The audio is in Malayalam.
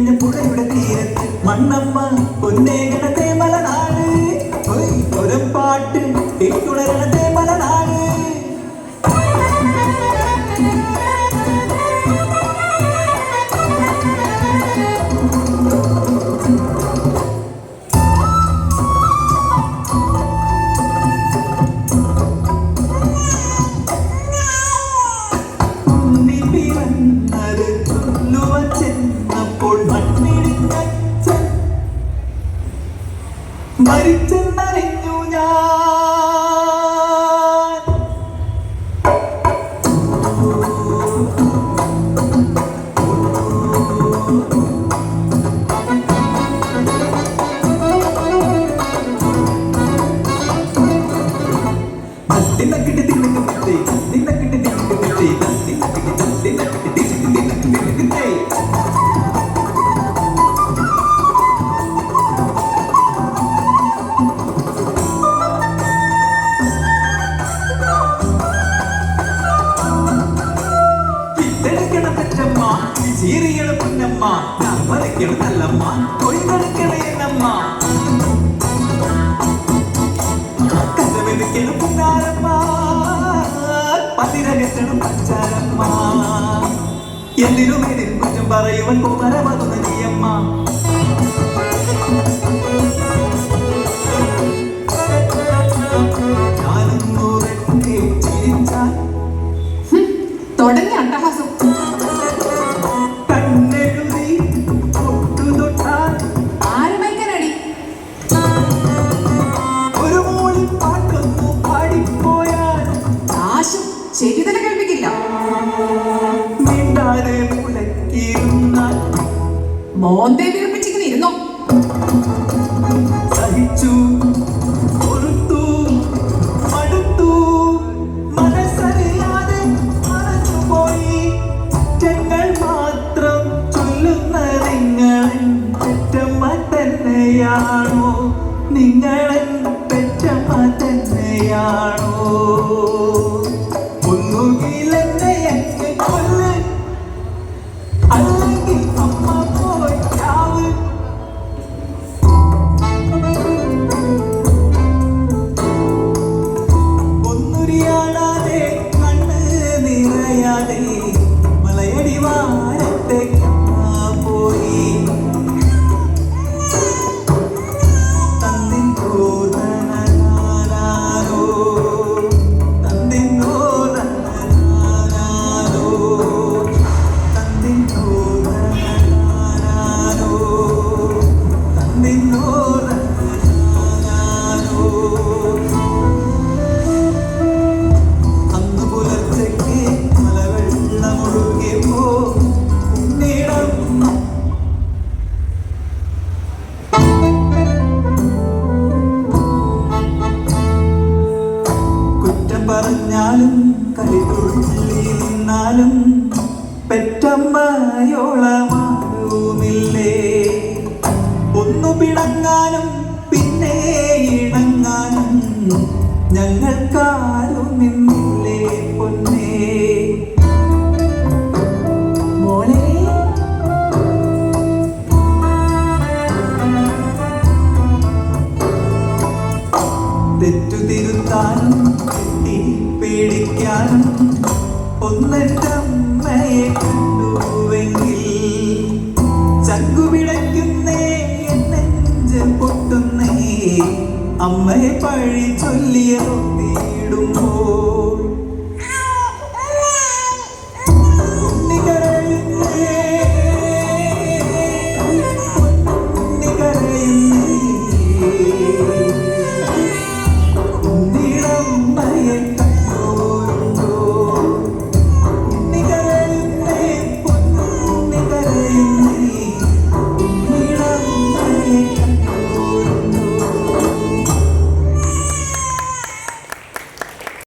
മലയടിവാരത്ത് കുളിരണിഞ്ഞ പുഴയുടെ തീരത്ത് മണ്ണമ്മ പൊന്നേകണത്തെ മലനാട് ഹൊയ്, ഒരു പാട്ട് കേട്ടുണരണത്തെ മലനാട് ഉണ്ണി മരിച്ചെന്നറിഞ്ഞു ചീറിയണ പൊന്നമ്മ ഞാൻ വരയ്ക്കണ നല്ലമ്മ കൊയ്തെടുക്കണ എന്നമ്മ കഥവെടുക്കണ പുന്നാരമ്മ പതിരകെട്ടണ പച്ചാരമ്മ എന്തിനും ഇതിനും കുറ്റം പറയുവൻ കുമരമതുന്ന മോന്തേ വീർപ്പിച്ചിങ്ങനെ ഇരുന്നോ? സഹിച്ചു തന്നെയാണോ? നിങ്ങളൻ പെറ്റമ്മ തന്നെയാണോ? പെറ്റമ്മയോളമാരുമില്ലേ ഒന്നു പിണങ്ങാനും പിന്നെ ഇണങ്ങാനും ഞങ്ങൾക്കാരും നിന്നില്ലേ പൊന്നേ? മോളെ തെറ്റു തിരുത്താനും തെറ്റി പേടിക്കാനും ഒന്നെറ്റമ്മയെ കണ്ടുവെങ്കിൽ അമ്മയെ പഴി ചൊല്ലിയോ തേടുമ്പോ